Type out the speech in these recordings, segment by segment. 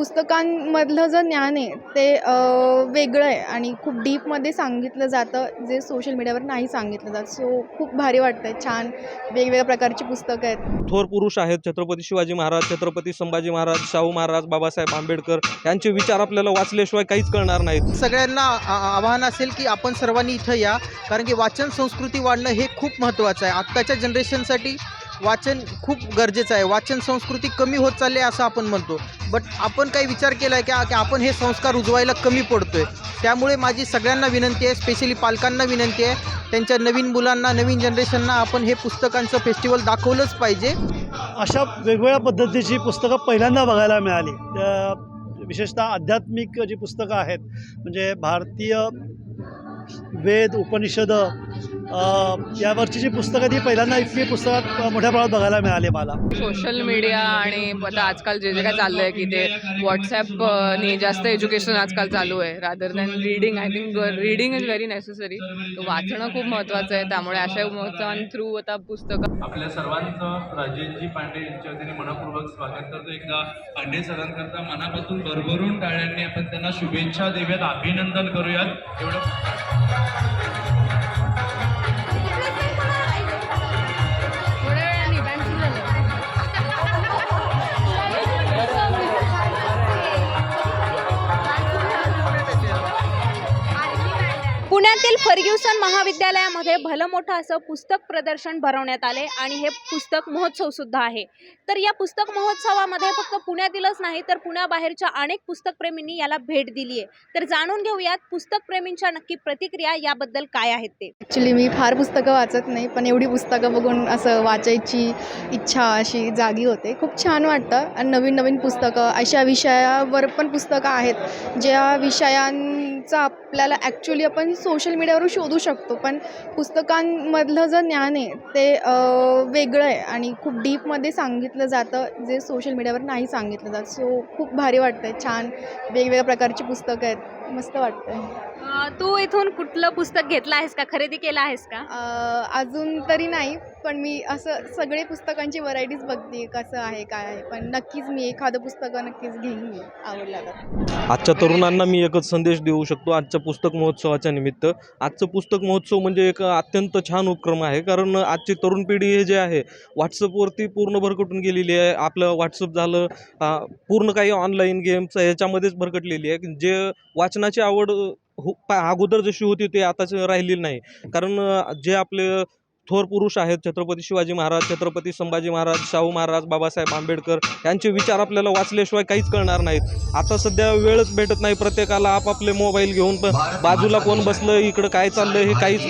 पुस्तकांमधलं जे ज्ञान आहे ते वेगळं आहे आणि खूप डीपमध्ये सांगितलं जातं जे सोशल मीडियावर नाही सांगितलं जात. सो खूप भारी वाटतं आहे छान वेगवेगळ्या प्रकारची पुस्तकं आहेत. थोर पुरुष आहेत छत्रपती शिवाजी महाराज छत्रपती संभाजी महाराज शाहू महाराज बाबासाहेब आंबेडकर यांचे विचार आपल्याला वाचल्याशिवाय काहीच कळणार नाहीत. सगळ्यांना आवाहन असेल की आपण सर्वांनी इथं या कारण की वाचन संस्कृती वाढणं हे खूप महत्त्वाचं आहे. आत्ताच्या जनरेशनसाठी वाचन खूप गरजेचं आहे. वाचन संस्कृती कमी होत चालली आहे असं आपण म्हणतो. बट आपण काही विचार केला आहे की की आपण हे संस्कार उजवायला कमी पडतो आहे त्यामुळे माझी सगळ्यांना विनंती आहे स्पेशली पालकांना विनंती आहे. त्यांच्या नवीन मुलांना नवीन जनरेशनना आपण हे पुस्तकांचं फेस्टिवल दाखवलंच पाहिजे. अशा वेगवेगळ्या पद्धतीची पुस्तकं पहिल्यांदा बघायला मिळाली. विशेषतः आध्यात्मिक जी पुस्तकं आहेत म्हणजे भारतीय वेद उपनिषदं यावरची जी पुस्तकं ती पहिल्यांदा इतकी पुस्तकात मोठ्या प्रमाणात बघायला मिळाली मला. सोशल मीडिया आणि आता आजकाल जे जे काय चाललं आहे की ते व्हॉट्सॲपने जास्त एज्युकेशन आजकाल चालू आहे. Rather than reading I think reading is very necessary तो वाचणं खूप महत्त्वाचं आहे. त्यामुळे अशा महोत्सवांथ्रू आता पुस्तकं. आपल्या सर्वांचं राजेशजी पांडे यांच्या वतीने मनपूर्वक स्वागत करतो. एकदा पांडे सरांकरता मनापासून भरभरून टाळ्यांनी आपण त्यांना शुभेच्छा देऊयात. अभिनंदन करूयात. एवढं पुण्यातील फर्ग्युसन महाविद्यालयामध्ये भलं मोठं असं पुस्तक प्रदर्शन भरवण्यात आले आणि हे पुस्तक महोत्सव सुद्धा आहे. तर या पुस्तक महोत्सवामध्ये फक्त पुण्यातीलच नाही तर पुण्याबाहेरच्या अनेक पुस्तकप्रेमींनी याला भेट दिली आहे. तर जाणून घेऊयात पुस्तकप्रेमींच्या नक्की प्रतिक्रिया याबद्दल काय आहेत ते? ॲक्च्युली मी फार पुस्तकं वाचत नाही पण एवढी पुस्तकं बघून असं वाचायची इच्छा अशी जागी होते. खूप छान वाटतं. आणि नवीन नवीन पुस्तकं अशा विषयावर पण पुस्तकं आहेत ज्या विषयांचा आपल्याला ॲक्च्युली आपण सोशल मीडियावरून शोधू शकतो. पण पुस्तकांमधलं जे ज्ञान आहे ते वेगळं आहे. आणि खूप डीपमध्ये सांगितलं जातं जे सोशल मीडियावर नाही सांगितलं जात. सो खूप भारी वाटतं आहे छान वेगवेगळ्या प्रकारची पुस्तकं आहेत. मस्त वाटतं आहे तू इथून कुठलं पुस्तक घेतलं आहेस का? खरेदी केलं आहेस का? अ, अजून तरी नाही पण मी असं सगळे पुस्तकांची व्हरायटीज बघते कसं आहे काय आहे पण नक्कीच मी एखादं पुस्तकं नक्कीच घेईन मी आवडलं तर. आजच्या तरुणांना मी एकच संदेश देऊ शकतो आजच्या पुस्तक महोत्सवाच्या निमित्त. आजचं पुस्तक महोत्सव म्हणजे एक अत्यंत छान उपक्रम आहे कारण आजची तरुण पिढी हे जे आहे व्हॉट्सअपवरती पूर्ण भरकटून गेलेली आहे. आपलं व्हॉट्सअप झालं आ, पूर्ण काही ऑनलाईन गेम्स ह्याच्यामध्येच भरकटलेली आहे. जे वाचनाची आवड हो पा- अगोदर जशी होती ते आताच राहिलेली नाही. कारण जे आपले थोर पुरुष आहेत छत्रपती शिवाजी महाराज छत्रपती संभाजी महाराज शाहू महाराज बाबासाहेब आंबेडकर यांचे विचार आपल्याला वाचल्याशिवाय काहीच कळणार नाहीत. आता सध्या वेळच भेटत नाही प्रत्येकाला आपापले मोबाईल घेऊन बाजूला कोण बसलं इकडं काय चाललं हे काहीच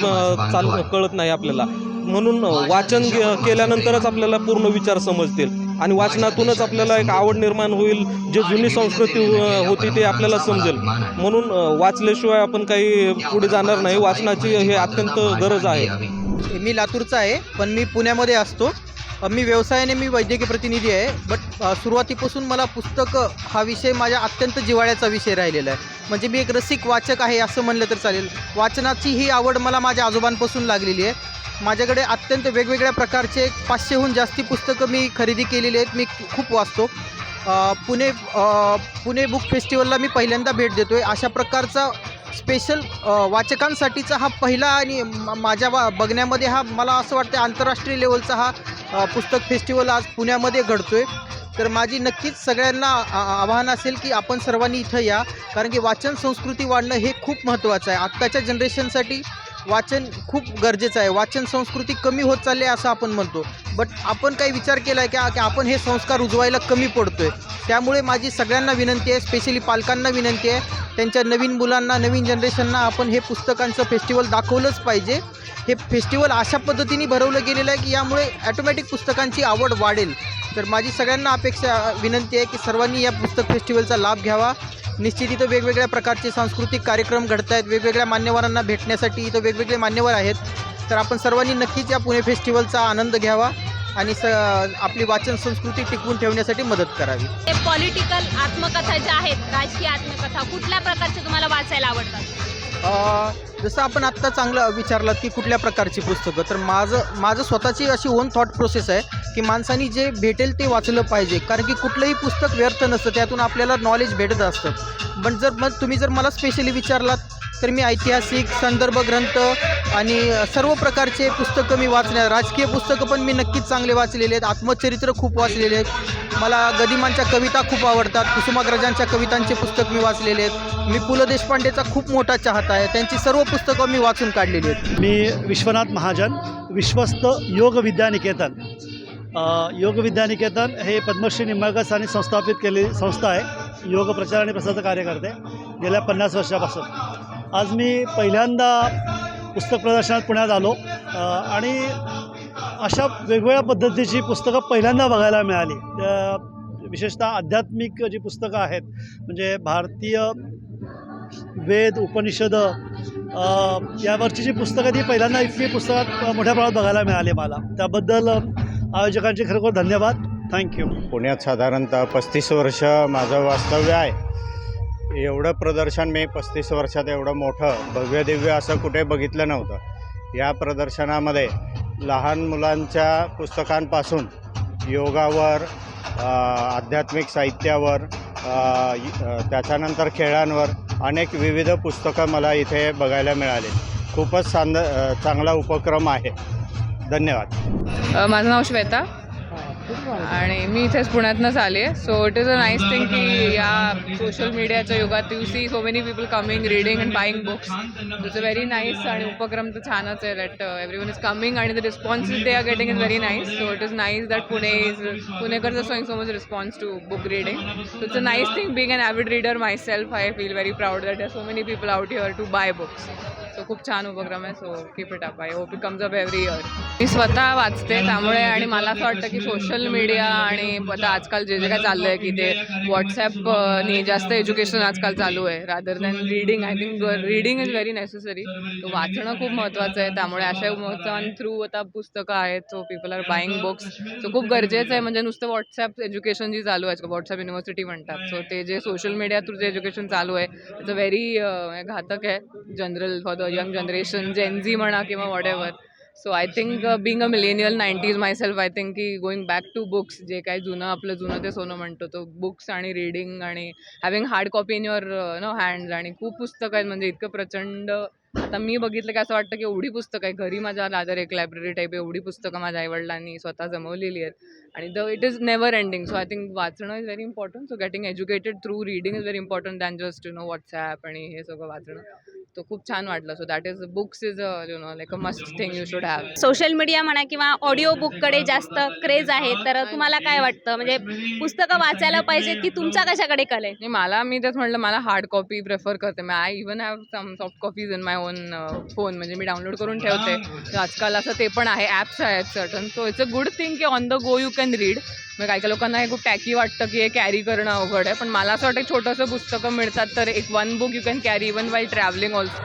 चाल कळत नाही आपल्याला. म्हणून वाचन केल्यानंतरच आपल्याला पूर्ण विचार समजतील. आणि वाचनातूनच आपल्याला एक आवड निर्माण होईल जे जुनी संस्कृती होती ते आपल्याला समजेल. म्हणून वाचल्याशिवाय आपण काही पुढे जाणार नाही. वाचनाची हे अत्यंत गरज आहे. मी लातूरचा आहे पण मी पुण्यामध्ये असतो. मी व्यवसायाने मी वैद्यकीय प्रतिनिधी आहे बट सुरुवातीपासून मला पुस्तकं हा विषय माझ्या अत्यंत जिव्हाळ्याचा विषय राहिलेला आहे. म्हणजे मी एक रसिक वाचक आहे असं म्हणलं तर चालेल. वाचनाची ही आवड मला माझ्या आजोबांपासून लागलेली आहे. माझ्याकडे अत्यंत वेगवेगळ्या प्रकारचे पाचशेहून जास्ती पुस्तकं मी खरेदी केलेली आहेत. मी खूप वाचतो. पुणे पुणे बुक फेस्टिवलला मी पहिल्यांदा भेट देतो आहे अशा प्रकारचा स्पेशल वाचकांसाठीचा हा पहिला आणि म- माझ्या वा बघण्यामध्ये हा मला असं वाटतं आंतरराष्ट्रीय लेवलचा हा पुस्तक फेस्टिवल आज पुण्यामध्ये घडतो आहे तर माझी नक्कीच सगळ्यांना आवाहन असेल की आपण सर्वांनी इथं या. कारण की वाचन संस्कृती वाढणं हे खूप महत्त्वाचं आहे. आत्ताच्या जनरेशनसाठी वाचन खूप गरजेचं आहे. वाचन संस्कृती कमी होत चालली आहे असं आपण म्हणतो. बट आपण काही विचार केला आहे की की आपण हे संस्कार उजवायला कमी पडतो आहे त्यामुळे माझी सगळ्यांना विनंती आहे स्पेशली पालकांना विनंती आहे. त्यांच्या नवीन मुलांना नवीन जनरेशनना आपण हे पुस्तकांचं फेस्टिवल दाखवलंच पाहिजे. हे फेस्टिवल अशा पद्धतीने भरवलं गेलेलं आहे की यामुळे ॲटोमॅटिक पुस्तकांची आवड वाढेल. तर माझी सगळ्यांना अपेक्षा विनंती आहे की सर्वांनी या पुस्तक फेस्टिवलचा लाभ घ्यावा. निश्चित इथं वेगवेगळ्या प्रकारचे सांस्कृतिक कार्यक्रम घडत आहेत. वेगवेगळ्या मान्यवरांना भेटण्यासाठी इथं वेगवेगळे मान्यवर आहेत. तर आपण सर्वांनी नक्कीच या पुणे फेस्टिवलचा आनंद घ्यावा आणि स आपली वाचन संस्कृती टिकवून ठेवण्यासाठी मदत करावी. ते पॉलिटिकल आत्मकथा ज्या आहेत राजकीय आत्मकथा कुठल्या प्रकारच्या तुम्हाला वाचायला आवडतात? जसं आपण आत्ता चांगलं विचारलं की कुठल्या प्रकारची पुस्तकं तर माझं माझं स्वतःची अशी ओन थॉट प्रोसेस आहे की माणसानी जे भेटेल ते वाचलं पाहिजे. कारण की कुठलंही पुस्तक व्यर्थ नसतं त्यातून आपल्याला नॉलेज भेटत असतं. पण जर मग तुम्ही जर मला स्पेशली विचारलात तर मी ऐतिहासिक संदर्भ ग्रंथ आणि सर्व प्रकारचे पुस्तकं मी वाचले राजकीय पुस्तकं पण मी नक्कीच चांगले वाचलेले आहेत. आत्मचरित्र खूप वाचलेले आहेत. मला गदिमांच्या कविता खूप आवडतात. कुसुमाग्रजांच्या कवितांचे पुस्तक मी वाचलेले आहेत. मी पु ल देशपांडेचा खूप मोठा चाहता आहे. त्यांची सर्व पुस्तकं मी वाचून काढलेली आहेत. मी विश्वनाथ महाजन विश्वस्त योग विद्यानिकेतन. योग विद्यानिकेतन हे पद्मश्री निंबाळकर संस्थापित केलेली संस्था आहे. योग प्रचार आणि प्रसाराचं कार्य करते. गेल्या पन्नास वर्षापासून. आज मी पहिल्यांदा पुस्तक प्रदर्शनात पुण्यात आलो आणि अशा वेगवेगळ्या पद्धतीची पुस्तकं पहिल्यांदा बघायला मिळाली. विशेषतः आध्यात्मिक जी पुस्तकं आहेत म्हणजे भारतीय वेद उपनिषदं यावरची जी पुस्तकं ती पहिल्यांदा इतकी पुस्तकात मोठ्या प्रमाणात बघायला मिळाली मला. त्याबद्दल आयोजकांचे खरोखर धन्यवाद. थँक्यू पुण्यात साधारणतः पस्तीस वर्ष माझं वास्तव्य आहे. एवढं प्रदर्शन मी पस्तीस वर्षात एवढं मोठं भव्य दिव्य असं कुठे बघितलं नव्हतं. या प्रदर्शनामध्ये लहान मुलांच्या पुस्तकांपासून योगावर आध्यात्मिक साहित्यावर त्याच्यानंतर खेळांवर अनेक विविध पुस्तकं मला इथे बघायला मिळाली. खूपच चांद चांगला उपक्रम आहे. धन्यवाद. माझं नाव श्वेता. आणि मी इथेच पुण्यातनंच आली आहे. So it is a nice thing की या सोशल मीडियाच्या युगात you see so many people coming reading and buying books it's a very nice आणि उपक्रम तर छानच आहे that every one is coming आणि the response they are getting is very nice so it is nice that Pune is Punekar जर showing so much response to book reading so it's a nice thing being an avid reader my self I feel very proud that so many people out your to buy books so खूप छान उपक्रम आहे. So keep it up I hope it comes up every year मी स्वतः वाचते त्यामुळे आणि मला असं वाटतं की सोशल मीडिया आणि आता आजकाल जे जे काय चाललं आहे की ते व्हॉट्सॲपने जास्त एज्युकेशन आजकाल चालू आहे. Rather than reading I think reading is very necessary तो वाचणं खूप महत्त्वाचं आहे. त्यामुळे अशा महोत्सवांथ्रू आता पुस्तकं आहेत. So people are buying books so खूप गरजेचं आहे. म्हणजे नुसतं व्हॉट्सॲप एज्युकेशन जी चालू आहे व्हॉट्सॲप युनिव्हर्सिटी म्हणतात. सो ते जे सोशल मीडिया थ्रू जे एज्युकेशन चालू आहे त्याचं व्हेरी घातक आहे. General for the young generation Gen Z म्हणा किंवा what ever so I think being a millennial nineties my self I think की गोईंग बॅक टू बुक्स जे काही जुनं आपलं जुनं ते सोनं म्हणतो तो बुक्स आणि रीडिंग आणि having hard copy in your no hands आणि खूप पुस्तकं आहेत म्हणजे इतकं प्रचंड आता मी बघितलं की असं वाटतं की एवढी पुस्तकं आहे घरी माझ्या लादर एक लायब्ररी टाईप एवढी पुस्तकं माझ्या आईवडिलांनी स्वतः जमवलेली आहेत. आणि the it is never ending so I think वाचणं is very important so getting educated through reading is very important than just you know WhatsApp आणि हे सगळं वाचणं. तो खूप छान वाटलं. So that is books is you know like a must thing you should have social media म्हणा किंवा ऑडिओ बुककडे जास्त क्रेज आहे तर तुम्हाला काय वाटतं? म्हणजे पुस्तकं वाचायला पाहिजेत की तुमचा कशाकडे कल? आहे नाही मला मी तेच म्हटलं मला हार्ड कॉपी प्रेफर करते. मी I even have some soft copies in my own phone म्हणजे मी डाउनलोड करून ठेवते. आजकाल असं ते पण आहे ॲप्स आहेत certain so it's a good thing की on the go you can read मग काही काही लोकांना हे खूप टॅकी वाटतं की हे कॅरी करणं अवघड आहे. पण मला असं वाटतं छोटंसं पुस्तकं मिळतात तर एक one book you can carry even while travelling also